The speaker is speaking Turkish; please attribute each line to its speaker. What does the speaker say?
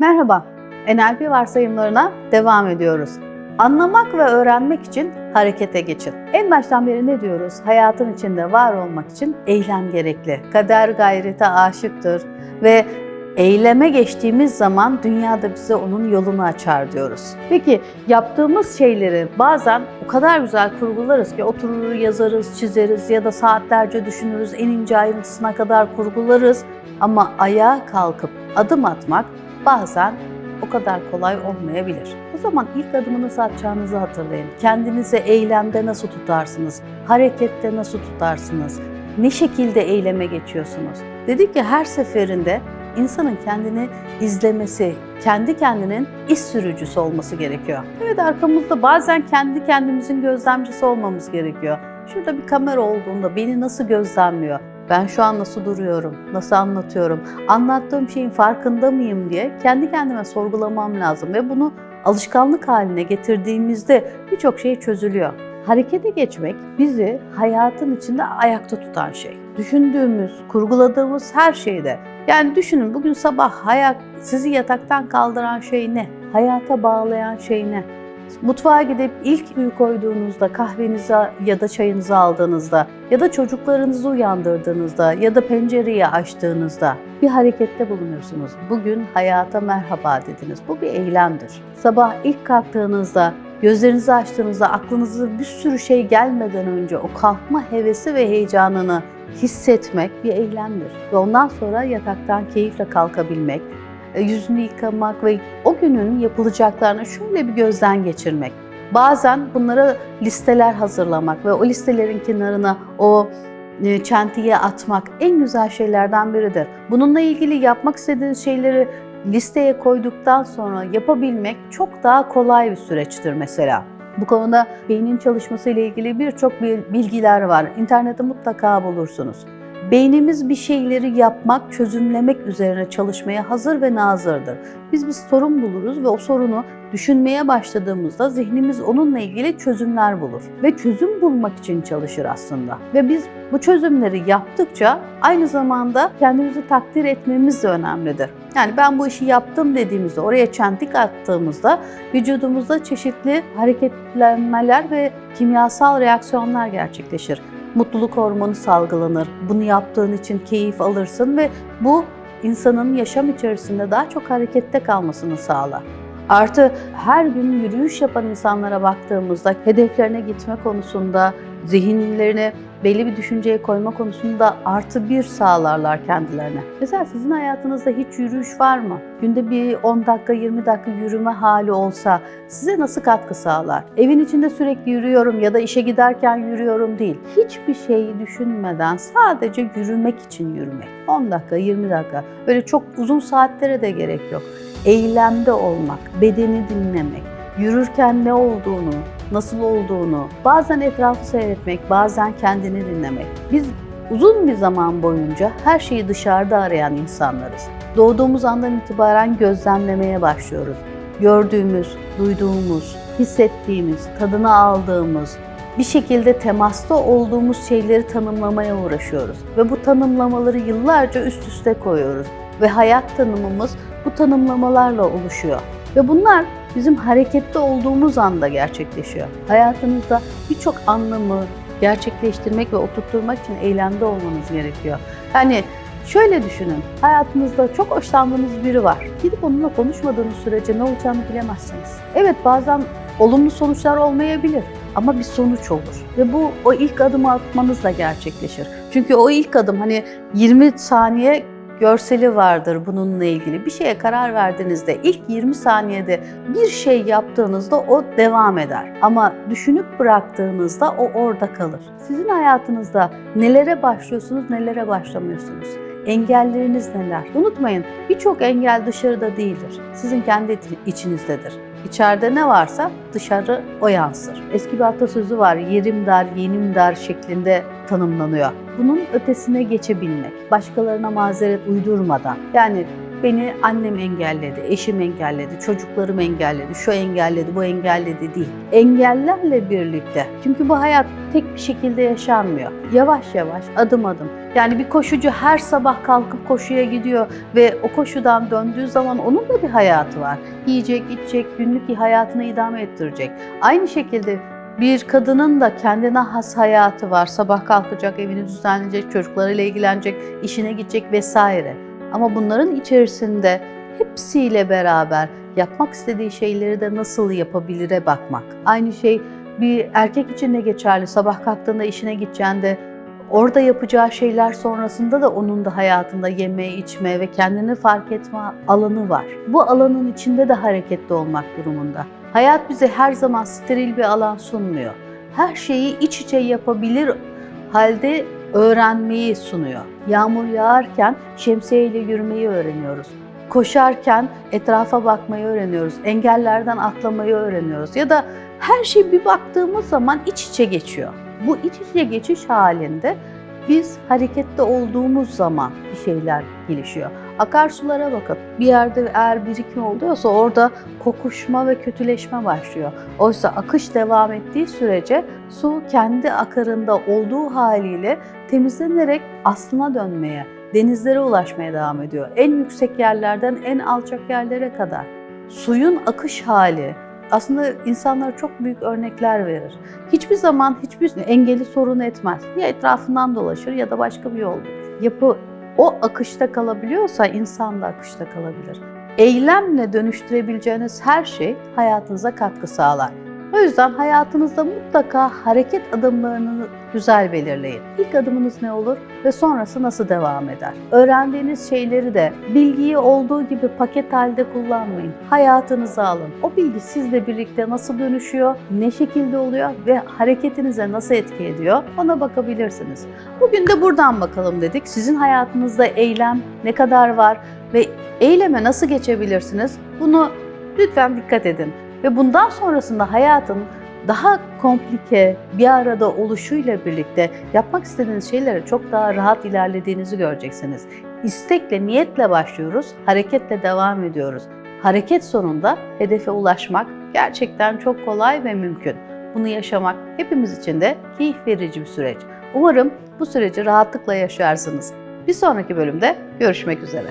Speaker 1: Merhaba, NLP varsayımlarına devam ediyoruz. Anlamak ve öğrenmek için harekete geçin. En baştan beri ne diyoruz? Hayatın içinde var olmak için eylem gerekli. Kader gayrete aşıktır ve eyleme geçtiğimiz zaman dünyada bize onun yolunu açar diyoruz. Peki yaptığımız şeyleri bazen o kadar güzel kurgularız ki oturur yazarız, çizeriz ya da saatlerce düşünürüz, en ince ayrıntısına kadar kurgularız. Ama ayağa kalkıp adım atmak bazen o kadar kolay olmayabilir. O zaman ilk adımı nasıl atacağınızı hatırlayın. Kendinizi eylemde nasıl tutarsınız? Harekette nasıl tutarsınız? Ne şekilde eyleme geçiyorsunuz? Dedik ki her seferinde insanın kendini izlemesi, kendi kendinin iş sürücüsü olması gerekiyor. Evet arkamızda bazen kendi kendimizin gözlemcisi olmamız gerekiyor. Şurada bir kamera olduğunda beni nasıl gözlemliyor? Ben şu an nasıl duruyorum? Nasıl anlatıyorum? Anlattığım şeyin farkında mıyım diye kendi kendime sorgulamam lazım ve bunu alışkanlık haline getirdiğimizde birçok şey çözülüyor. Harekete geçmek bizi hayatın içinde ayakta tutan şey. Düşündüğümüz, kurguladığımız her şeyde. Yani düşünün bugün sabah hayat sizi yataktan kaldıran şey ne? Hayata bağlayan şey ne? Mutfağa gidip ilk suyu koyduğunuzda, kahvenizi ya da çayınızı aldığınızda ya da çocuklarınızı uyandırdığınızda ya da pencereyi açtığınızda bir harekette bulunuyorsunuz. Bugün hayata merhaba dediniz. Bu bir eylemdir. Sabah ilk kalktığınızda, gözlerinizi açtığınızda aklınıza bir sürü şey gelmeden önce o kalkma hevesi ve heyecanını hissetmek bir eylemdir. Ve ondan sonra yataktan keyifle kalkabilmek, yüzünü yıkamak ve o günün yapılacaklarını şöyle bir gözden geçirmek. Bazen bunlara listeler hazırlamak ve o listelerin kenarına o e, çentiye atmak en güzel şeylerden biridir. Bununla ilgili yapmak istediğiniz şeyleri listeye koyduktan sonra yapabilmek çok daha kolay bir süreçtir mesela. Bu konuda beynin çalışması ile ilgili birçok bilgiler var. İnternette mutlaka bulursunuz. Beynimiz bir şeyleri yapmak, çözümlemek üzerine çalışmaya hazır ve nazırdır. Biz bir sorun buluruz ve o sorunu düşünmeye başladığımızda zihnimiz onunla ilgili çözümler bulur ve çözüm bulmak için çalışır aslında. Ve biz bu çözümleri yaptıkça aynı zamanda kendimizi takdir etmemiz de önemlidir. Yani ben bu işi yaptım dediğimizde, oraya çentik attığımızda vücudumuzda çeşitli hareketlenmeler ve kimyasal reaksiyonlar gerçekleşir mutluluk hormonu salgılanır. Bunu yaptığın için keyif alırsın ve bu insanın yaşam içerisinde daha çok harekette kalmasını sağlar. Artı her gün yürüyüş yapan insanlara baktığımızda hedeflerine gitme konusunda, zihinlerini belli bir düşünceye koyma konusunda artı bir sağlarlar kendilerine. Mesela sizin hayatınızda hiç yürüyüş var mı? Günde bir 10 dakika 20 dakika yürüme hali olsa size nasıl katkı sağlar? Evin içinde sürekli yürüyorum ya da işe giderken yürüyorum değil. Hiçbir şeyi düşünmeden sadece yürümek için yürümek. 10 dakika 20 dakika. Böyle çok uzun saatlere de gerek yok. Eylemde olmak, bedeni dinlemek, yürürken ne olduğunu, nasıl olduğunu, bazen etrafı seyretmek, bazen kendini dinlemek. Biz uzun bir zaman boyunca her şeyi dışarıda arayan insanlarız. Doğduğumuz andan itibaren gözlemlemeye başlıyoruz. Gördüğümüz, duyduğumuz, hissettiğimiz, tadını aldığımız, bir şekilde temasta olduğumuz şeyleri tanımlamaya uğraşıyoruz. Ve bu tanımlamaları yıllarca üst üste koyuyoruz. Ve hayat tanımımız bu tanımlamalarla oluşuyor. Ve bunlar bizim harekette olduğumuz anda gerçekleşiyor. Hayatınızda birçok anlamı gerçekleştirmek ve oturtturmak için eylemde olmanız gerekiyor. Yani şöyle düşünün, hayatınızda çok hoşlandığınız biri var. Gidip onunla konuşmadığınız sürece ne olacağını bilemezsiniz. Evet bazen olumlu sonuçlar olmayabilir ama bir sonuç olur. Ve bu o ilk adımı atmanızla gerçekleşir. Çünkü o ilk adım hani 20 saniye görseli vardır bununla ilgili. Bir şeye karar verdiğinizde ilk 20 saniyede bir şey yaptığınızda o devam eder. Ama düşünüp bıraktığınızda o orada kalır. Sizin hayatınızda nelere başlıyorsunuz, nelere başlamıyorsunuz? Engelleriniz neler? Unutmayın birçok engel dışarıda değildir. Sizin kendi içinizdedir. İçeride ne varsa dışarı o yansır. Eski bir atasözü var, yerim dar, yenim dar şeklinde tanımlanıyor. Bunun ötesine geçebilmek, başkalarına mazeret uydurmadan. Yani beni annem engelledi, eşim engelledi, çocuklarım engelledi, şu engelledi, bu engelledi değil. Engellerle birlikte. Çünkü bu hayat tek bir şekilde yaşanmıyor. Yavaş yavaş, adım adım. Yani bir koşucu her sabah kalkıp koşuya gidiyor ve o koşudan döndüğü zaman onun da bir hayatı var. Yiyecek, içecek, günlük hayatını idame ettirecek. Aynı şekilde bir kadının da kendine has hayatı var. Sabah kalkacak, evini düzenleyecek, çocuklarıyla ilgilenecek, işine gidecek vesaire. Ama bunların içerisinde hepsiyle beraber yapmak istediği şeyleri de nasıl yapabilire bakmak. Aynı şey bir erkek için de geçerli. Sabah kalktığında işine gideceğinde orada yapacağı şeyler sonrasında da onun da hayatında yeme, içme ve kendini fark etme alanı var. Bu alanın içinde de hareketli olmak durumunda. Hayat bize her zaman steril bir alan sunmuyor. Her şeyi iç içe yapabilir halde öğrenmeyi sunuyor. Yağmur yağarken şemsiyeyle yürümeyi öğreniyoruz. Koşarken etrafa bakmayı öğreniyoruz. Engellerden atlamayı öğreniyoruz. Ya da her şey bir baktığımız zaman iç içe geçiyor. Bu iç içe geçiş halinde biz harekette olduğumuz zaman bir şeyler gelişiyor. Akarsulara bakın. Bir yerde eğer birikim oluyorsa orada kokuşma ve kötüleşme başlıyor. Oysa akış devam ettiği sürece su kendi akarında olduğu haliyle temizlenerek aslına dönmeye, denizlere ulaşmaya devam ediyor. En yüksek yerlerden en alçak yerlere kadar. Suyun akış hali, aslında insanlar çok büyük örnekler verir. Hiçbir zaman hiçbir engeli sorun etmez. Ya etrafından dolaşır ya da başka bir yol bulur. Yapı o akışta kalabiliyorsa insan da akışta kalabilir. Eylemle dönüştürebileceğiniz her şey hayatınıza katkı sağlar. O yüzden hayatınızda mutlaka hareket adımlarını güzel belirleyin. İlk adımınız ne olur ve sonrası nasıl devam eder? Öğrendiğiniz şeyleri de bilgiyi olduğu gibi paket halde kullanmayın. Hayatınıza alın. O bilgi sizle birlikte nasıl dönüşüyor, ne şekilde oluyor ve hareketinize nasıl etki ediyor ona bakabilirsiniz. Bugün de buradan bakalım dedik. Sizin hayatınızda eylem ne kadar var ve eyleme nasıl geçebilirsiniz? Bunu lütfen dikkat edin. Ve bundan sonrasında hayatın daha komplike bir arada oluşuyla birlikte yapmak istediğiniz şeylere çok daha rahat ilerlediğinizi göreceksiniz. İstekle, niyetle başlıyoruz, hareketle devam ediyoruz. Hareket sonunda hedefe ulaşmak gerçekten çok kolay ve mümkün. Bunu yaşamak hepimiz için de keyif verici bir süreç. Umarım bu süreci rahatlıkla yaşarsınız. Bir sonraki bölümde görüşmek üzere.